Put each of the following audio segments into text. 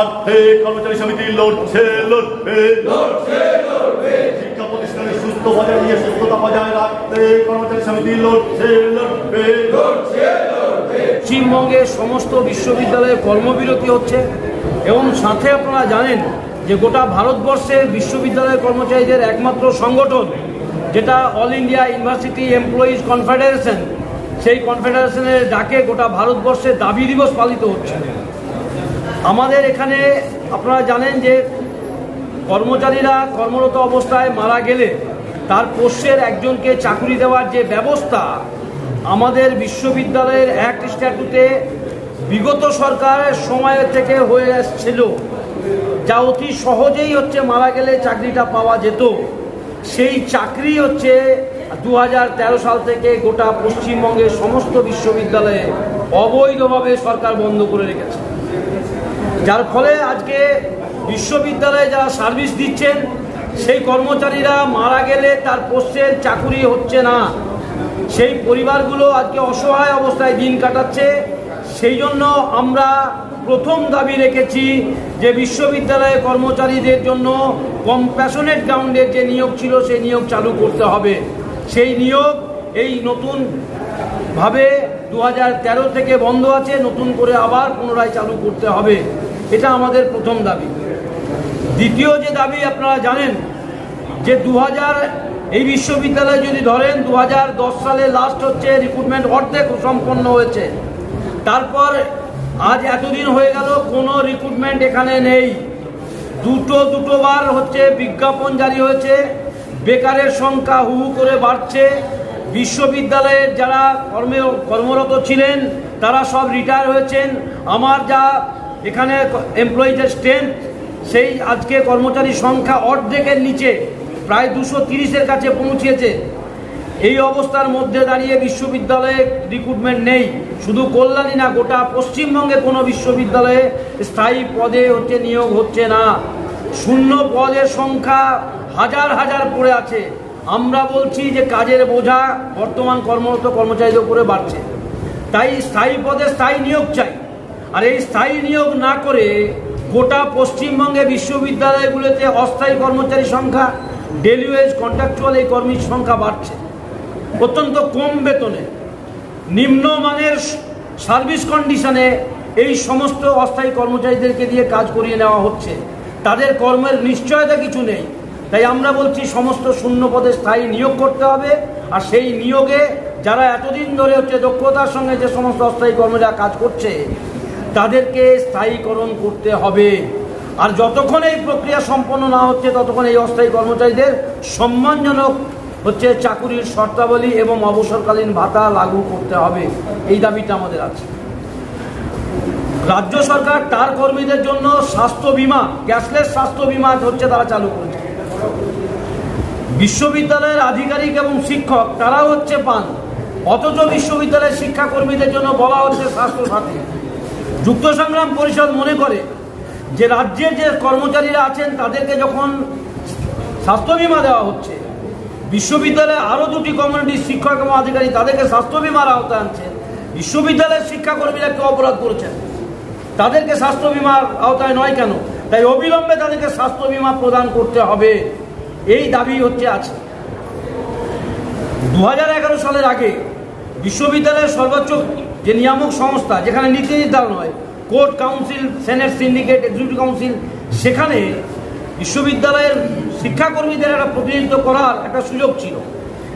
আর্থিক কর্মচারী সমিতি লড়ছে লড়বে। শিক্ষা প্রতিষ্ঠানে সুস্থ বজায় নিয়ে সুস্থতা বজায় রাখতে কর্মচারী সমিতি লড়ছে লড়বে। পশ্চিমবঙ্গে সমস্ত বিশ্ববিদ্যালয়ে কর্মবিরতি হচ্ছে এবং সাথে আপনারা জানেন যে গোটা ভারতবর্ষে বিশ্ববিদ্যালয় কর্মচারীদের একমাত্র সংগঠন যেটা all India university employees confederation সেই কনফেডারেশনের ডাকে গোটা ভারতবর্ষে দাবি দিবস পালিত হচ্ছে। আমাদের এখানে আপনারা জানেন যে কর্মচারীরা কর্মরত অবস্থায় মারা গেলে তার পোষ্যের একজনকে চাকরি দেওয়ার যে ব্যবস্থা আমাদের বিশ্ববিদ্যালয়ের অ্যাক্ট স্ট্যাটুতে বিগত সরকারের সময়ের থেকে হয়ে আসছিল যা অতি সহজেই হচ্ছে মারা গেলে চাকরিটা পাওয়া যেত। সেই চাকরি হচ্ছে দু হাজার তেরো সাল থেকে গোটা পশ্চিমবঙ্গের সমস্ত বিশ্ববিদ্যালয়ে অবৈধভাবে সরকার বন্ধ করে রেখেছে। যার ফলে আজকে বিশ্ববিদ্যালয়ে যারা সার্ভিস দিচ্ছেন, সেই কর্মচারীরা মারা গেলে তার পোস্টের চাকুরি হচ্ছে না। সেই পরিবারগুলো আজকে অসহায় অবস্থায় দিন কাটাচ্ছে। সেই জন্য আমরা প্রথম দাবি রেখেছি যে বিশ্ববিদ্যালয়ে কর্মচারীদের জন্য কম্প্যাশনেট গ্রাউন্ডের যে নিয়োগ ছিল, সেই নিয়োগ চালু করতে হবে। সেই নিয়োগ এই নতুন ভাবে দু হাজার তেরো থেকে বন্ধ আছে, নতুন করে আবার পুনরায় চালু করতে হবে। এটা আমাদের প্রথম দাবি। দ্বিতীয় যে দাবি আপনারা জানেন, যে দু হাজার এই বিশ্ববিদ্যালয়ে যদি ধরেন দু হাজার দশ সালে লাস্ট হচ্ছে রিক্রুটমেন্ট অর্ধেক সম্পন্ন হয়েছে। তারপর আজ এতদিন হয়ে গেল, কোনো রিক্রুটমেন্ট এখানে নেই। দুটো, দুটোবার হচ্ছে বিজ্ঞাপন জারি হয়েছে, বেকারের সংখ্যা হু হু করে বাড়ছে। বিশ্ববিদ্যালয়ের যারা কর্মে কর্মরত ছিলেন, তারা সব রিটায়ার হয়েছেন। আমার যা এখানে এমপ্লয়িজের স্ট্রেংথ সেই আজকে কর্মচারী সংখ্যা অর্ধেকের নিচে প্রায় দুশো তিরিশের কাছে পৌঁছেছে। এই অবস্থার মধ্যে দাঁড়িয়ে বিশ্ববিদ্যালয়ে রিক্রুটমেন্ট নেই। শুধু কল্যাণী না, গোটা পশ্চিমবঙ্গে কোনো বিশ্ববিদ্যালয়ে স্থায়ী পদে হচ্ছে, নিয়োগ হচ্ছে না। শূন্য পদের সংখ্যা হাজার হাজার পড়ে আছে। আমরা বলছি যে কাজের বোঝা বর্তমান কর্মরত কর্মচারীদের উপরে বাড়ছে। তাই স্থায়ী পদে স্থায়ী নিয়োগ চাই। আর এই স্থায়ী নিয়োগ না করে গোটা পশ্চিমবঙ্গে বিশ্ববিদ্যালয়গুলোতে অস্থায়ী কর্মচারী সংখ্যা ডেলি ওয়েজ কন্ট্রাকচুয়াল এই কর্মীর সংখ্যা বাড়ছে। অত্যন্ত কম বেতনে, নিম্নমানের সার্ভিস কন্ডিশনে এই সমস্ত অস্থায়ী কর্মচারীদেরকে দিয়ে কাজ করিয়ে নেওয়া হচ্ছে। তাদের কর্মের নিশ্চয়তা কিছু নেই। তাই আমরা বলছি সমস্ত শূন্য পদে স্থায়ী নিয়োগ করতে হবে। আর সেই নিয়োগে যারা এতদিন ধরে হচ্ছে দক্ষতার সঙ্গে যে সমস্ত অস্থায়ী কর্মীরা কাজ করছে তাদেরকে স্থায়ীকরণ করতে হবে। আর যতক্ষণ এই প্রক্রিয়া সম্পন্ন না হচ্ছে, ততক্ষণ এই অস্থায়ী কর্মচারীদের সম্মানজনক হচ্ছে চাকুরির শর্তাবলী এবং অবসরকালীন ভাতা লাগু করতে হবে। এই দাবিটা আমাদের আছে। রাজ্য সরকার তার কর্মীদের জন্য স্বাস্থ্য বিমা, ক্যাশলেস স্বাস্থ্য বিমা হচ্ছে তারা চালু করেছে। বিশ্ববিদ্যালয়ের আধিকারিক এবং শিক্ষক তারা হচ্ছে পান অথচ বিশ্ববিদ্যালয়ের শিক্ষাকর্মীদের জন্য বলা হচ্ছে স্বাস্থ্য সাথী যুক্ত সংগ্রাম পরিষদ মনে করে যে রাজ্যের যে কর্মচারীরা আছেন, তাদেরকে যখন স্বাস্থ্য বিমা দেওয়া হচ্ছে, বিশ্ববিদ্যালয়ে আরও দুটি কমিউনিটির শিক্ষক এবং আধিকারিক তাদেরকে স্বাস্থ্য বিমার আওতায় আনছেন। বিশ্ববিদ্যালয়ের শিক্ষাকর্মীরা কেউ অপরাধ করেছেন? তাদেরকে স্বাস্থ্য বিমার আওতায় নয় কেন? তাই অবিলম্বে তাদেরকে স্বাস্থ্য বিমা প্রদান করতে হবে। এই দাবি হচ্ছে আছে দু হাজার এগারো সালের আগে বিশ্ববিদ্যালয়ের সর্বোচ্চ যে নিয়ামক সংস্থা যেখানে নীতি নির্ধারণ হয়, court, council, senate, syndicate, executive council, সেখানে বিশ্ববিদ্যালয়ের শিক্ষাকর্মীদের একটা প্রতিনিধিত্ব করার একটা সুযোগ ছিল।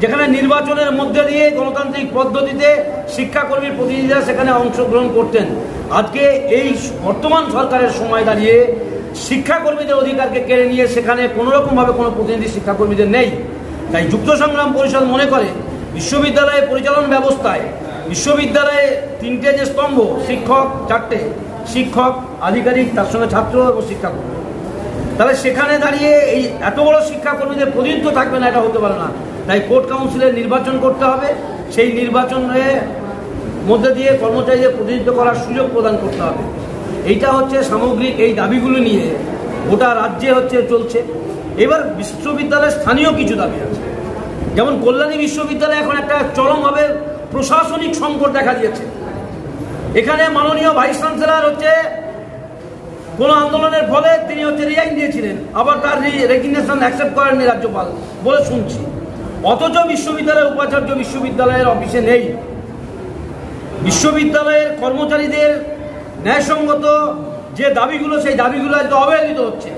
যেখানে নির্বাচনের মধ্যে দিয়ে গণতান্ত্রিক পদ্ধতিতে শিক্ষাকর্মীর প্রতিনিধিরা সেখানে অংশগ্রহণ করতেন। আজকে এই বর্তমান সরকারের সময় দাঁড়িয়ে শিক্ষাকর্মীদের অধিকারকে কেড়ে নিয়ে সেখানে কোনোরকমভাবে কোনো প্রতিনিধি শিক্ষাকর্মীদের নেই। তাই যুক্ত সংগ্রাম পরিষদ মনে করে বিশ্ববিদ্যালয়ের পরিচালন ব্যবস্থায় বিশ্ববিদ্যালয়ে তিনটে যে স্তম্ভ, শিক্ষক চারটে, শিক্ষক, আধিকারিক, তার সঙ্গে ছাত্র এবং শিক্ষাকর্মী। তাহলে সেখানে দাঁড়িয়ে এই এত বড় শিক্ষাকর্মীদের প্রতিনিধিত্ব থাকবে না, এটা হতে পারে না। তাই কোর্ট কাউন্সিলের নির্বাচন করতে হবে। সেই নির্বাচনের মধ্যে দিয়ে কর্মচারীদের প্রতিনিধিত্ব করার সুযোগ প্রদান করতে হবে। এইটা হচ্ছে সামগ্রিক এই দাবিগুলো নিয়ে গোটা রাজ্যে হচ্ছে চলছে। এবার বিশ্ববিদ্যালয়ের স্থানীয় কিছু দাবি আছে। যেমন কল্যাণী বিশ্ববিদ্যালয়ে এখন একটা চরমভাবে প্রশাসনিক সংকট দেখা দিয়েছে। এখানে মাননীয় ভাইস চ্যান্সেলর হচ্ছে, কোনো আন্দোলনের ফলে তিনি হচ্ছে রিজাইন দিয়েছিলেন। আবার তার রেজিগনেশন অ্যাকসেপ্ট করেননি রাজ্যপাল বলে শুনছি। অথচ বিশ্ববিদ্যালয়ের উপাচার্য বিশ্ববিদ্যালয়ের অফিসে নেই। বিশ্ববিদ্যালয়ের কর্মচারীদের ন্যায়সঙ্গত যে দাবিগুলো, সেই দাবিগুলো আজকে অবহেলিত হচ্ছে।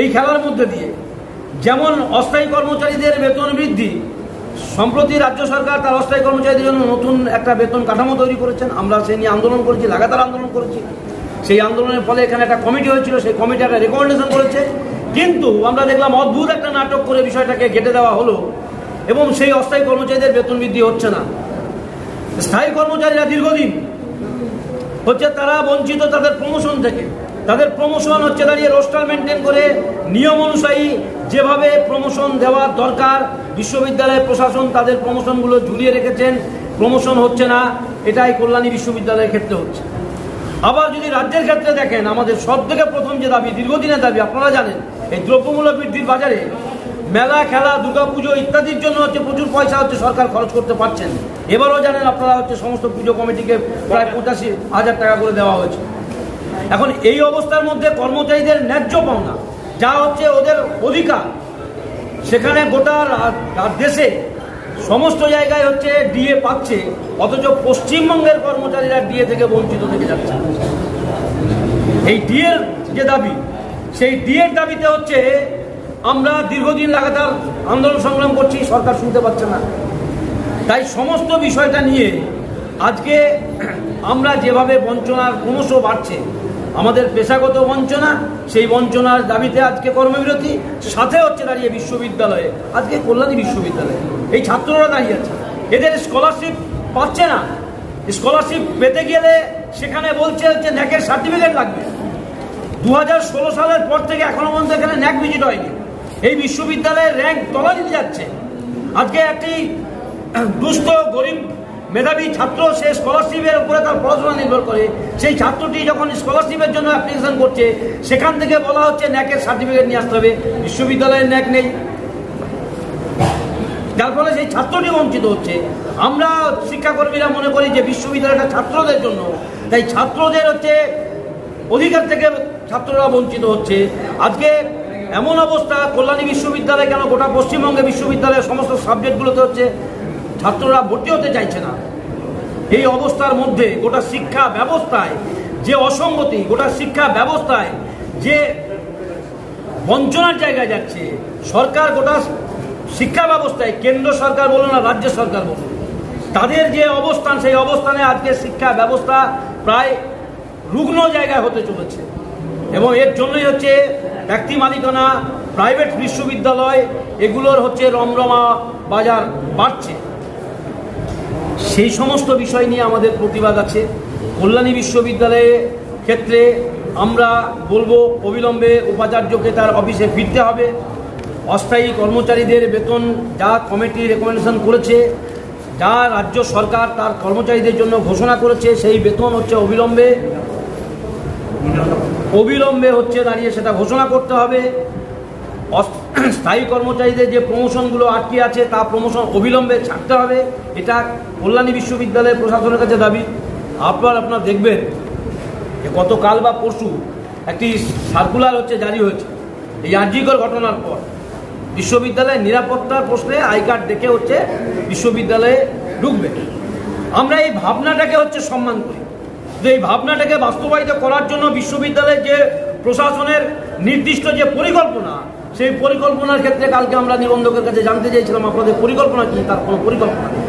এই খেলার মধ্যে দিয়ে যেমন অস্থায়ী কর্মচারীদের বেতন বৃদ্ধি সম্প্রতি রাজ্য সরকার তার অস্থায়ী কর্মচারীদের জন্য নতুন একটা বেতন কাঠামো তৈরি করেছেন। আমরা সেই নিয়ে আন্দোলন করেছি, লাগাতার আন্দোলন করেছি। সেই আন্দোলনের ফলে এখানে একটা কমিটি হয়েছিল, সেই কমিটি একটা রেকমেন্ডেশন করেছে। কিন্তু আমরা দেখলাম অদ্ভুত একটা নাটক করে বিষয়টাকে ঘেটে দেওয়া হলো এবং সেই অস্থায়ী কর্মচারীদের বেতন বৃদ্ধি হচ্ছে না। স্থায়ী কর্মচারীরা দীর্ঘদিন হচ্ছে তারা বঞ্চিত তাদের প্রমোশন থেকে। তাদের প্রমোশন হচ্ছে দাঁড়িয়ে রোস্টার মেনটেন করে। নিয়ম অনুযায়ী যেভাবে প্রমোশন দেওয়ার দরকার, বিশ্ববিদ্যালয়ের প্রশাসন তাদের প্রমোশনগুলো ঝুলিয়ে রেখেছেন। প্রমোশন হচ্ছে না, এটাই কল্যাণী বিশ্ববিদ্যালয়ের ক্ষেত্রে হচ্ছে। আবার যদি রাজ্যের ক্ষেত্রে দেখেন, আমাদের সব থেকে প্রথম যে দাবি, দীর্ঘদিনের দাবি, আপনারা জানেন, এই দ্রব্যমূল্য বৃদ্ধির বাজারে মেলা, খেলা, দুর্গাপুজো ইত্যাদির জন্য হচ্ছে প্রচুর পয়সা হচ্ছে সরকার খরচ করতে পারছেন। এবারও জানেন আপনারা হচ্ছে সমস্ত পুজো কমিটিকে প্রায় পঁচাশি হাজার টাকা করে দেওয়া হয়েছে। এখন এই অবস্থার মধ্যে কর্মচারীদের ন্যায্য পাওনা, যা হচ্ছে ওদের অধিকার। সেখানে গোটা দেশে সমস্ত জায়গায় হচ্ছে ডিএ পাচ্ছে, অথচ পশ্চিমবঙ্গের কর্মচারীরা ডিএ থেকে বঞ্চিত থেকে যাচ্ছে। এই ডিএর যে দাবি, সেই ডিএর দাবিতে হচ্ছে আমরা দীর্ঘদিন লাগাতার আন্দোলন সংগ্রাম করছি, সরকার শুনতে পাচ্ছে না। তাই সমস্ত বিষয়টা নিয়ে আজকে আমরা যেভাবে বঞ্চনার ক্রমশ বাড়ছে আমাদের পেশাগত বঞ্চনা, সেই বঞ্চনার দাবিতে আজকে কর্মবিরতি, সাথে হচ্ছে দাঁড়িয়ে বিশ্ববিদ্যালয়ে। আজকে কল্যাণী বিশ্ববিদ্যালয়ে। এই ছাত্ররা দাঁড়িয়ে আছে। এদের স্কলারশিপ পাচ্ছে না। স্কলারশিপ পেতে গেলে সেখানে বলছে হচ্ছে ন্যাকের সার্টিফিকেট লাগবে। দু হাজার ষোলো সালের পর থেকে এখনও পর্যন্ত এখানে ন্যাক ভিজিট হয়নি। এই বিশ্ববিদ্যালয়ের র্যাঙ্ক তলা দিতে যাচ্ছে। আজকে একটি দুস্থ, গরিব মেধাবী ছাত্র সে স্কলারশিপের উপরে তার পড়াশোনা নির্ভর করে। সেই ছাত্রটি যখন স্কলারশিপের জন্য অ্যাপ্লিকেশন করছে, সেখান থেকে বলা হচ্ছে, ন্যাকের সার্টিফিকেট নিয়ে আসতে হবে। বিশ্ববিদ্যালয়ের ন্যাক নেই। যার ফলে সেই ছাত্রটি বঞ্চিত হচ্ছে। আমরা শিক্ষাকর্মীরা মনে করি যে বিশ্ববিদ্যালয়টা ছাত্রদের জন্য। তাই ছাত্রদের হচ্ছে অধিকার থেকে ছাত্ররা বঞ্চিত হচ্ছে। আজকে এমন অবস্থা, কল্যাণী বিশ্ববিদ্যালয় কেন গোটা পশ্চিমবঙ্গে বিশ্ববিদ্যালয়ের সমস্ত সাবজেক্টগুলোতে হচ্ছে, ছাত্ররা ভর্তি হতে চাইছে না। এই অবস্থার মধ্যে গোটা শিক্ষা ব্যবস্থায় যে অসঙ্গতি, গোটা শিক্ষা ব্যবস্থায় যে বঞ্চনার জায়গায় যাচ্ছে, সরকার গোটা শিক্ষা ব্যবস্থায়, কেন্দ্র সরকার বলুন আর রাজ্য সরকার বলুন তাদের যে অবস্থান, সেই অবস্থানে আজকে শিক্ষা ব্যবস্থা প্রায় রুগ্ন জায়গায় হতে চলেছে। এবং এর জন্যই হচ্ছে ব্যক্তি মালিকানা প্রাইভেট বিশ্ববিদ্যালয়, এগুলোর হচ্ছে রমরমা বাজার বাড়ছে। সেই সমস্ত বিষয় নিয়ে আমাদের প্রতিবাদ আছে। কল্যাণী বিশ্ববিদ্যালয়ের ক্ষেত্রে আমরা বলব, অবিলম্বে উপাচার্যকে তার অফিসে ফিরতে হবে। অস্থায়ী কর্মচারীদের বেতন যা কমিটি রেকমেন্ডেশন করেছে, যা রাজ্য সরকার তার কর্মচারীদের জন্য ঘোষণা করেছে, সেই বেতন হচ্ছে অবিলম্বে। অবিলম্বে হচ্ছে দাঁড়িয়ে সেটা ঘোষণা করতে হবে। অস- স্থায়ী কর্মচারীদের যে প্রমোশনগুলো আটকে আছে, তা প্রমোশন অবিলম্বে ছাড়তে হবে। এটা কল্যাণী বিশ্ববিদ্যালয়ের প্রশাসনের কাছে দাবি। আপনার আপনার দেখবেন যে গতকাল বা পরশু একটি সার্কুলার হচ্ছে, জারি হয়েছে। এই আর্জিকর ঘটনার পর বিশ্ববিদ্যালয়ের নিরাপত্তার প্রশ্নে আই কার্ড দেখে হচ্ছে বিশ্ববিদ্যালয়ে ঢুকবে। আমরা এই ভাবনাটাকে হচ্ছে সম্মান করি। যে এই ভাবনাটাকে বাস্তবায়িত করার জন্য বিশ্ববিদ্যালয়ের যে প্রশাসনের নির্দিষ্ট যে পরিকল্পনা সেই পরিকল্পনার ক্ষেত্রে কালকে আমরা নিবন্ধকের কাছে জানতে চাইছিলাম আপনাদের পরিকল্পনা কি? তার কোনো পরিকল্পনা নেই।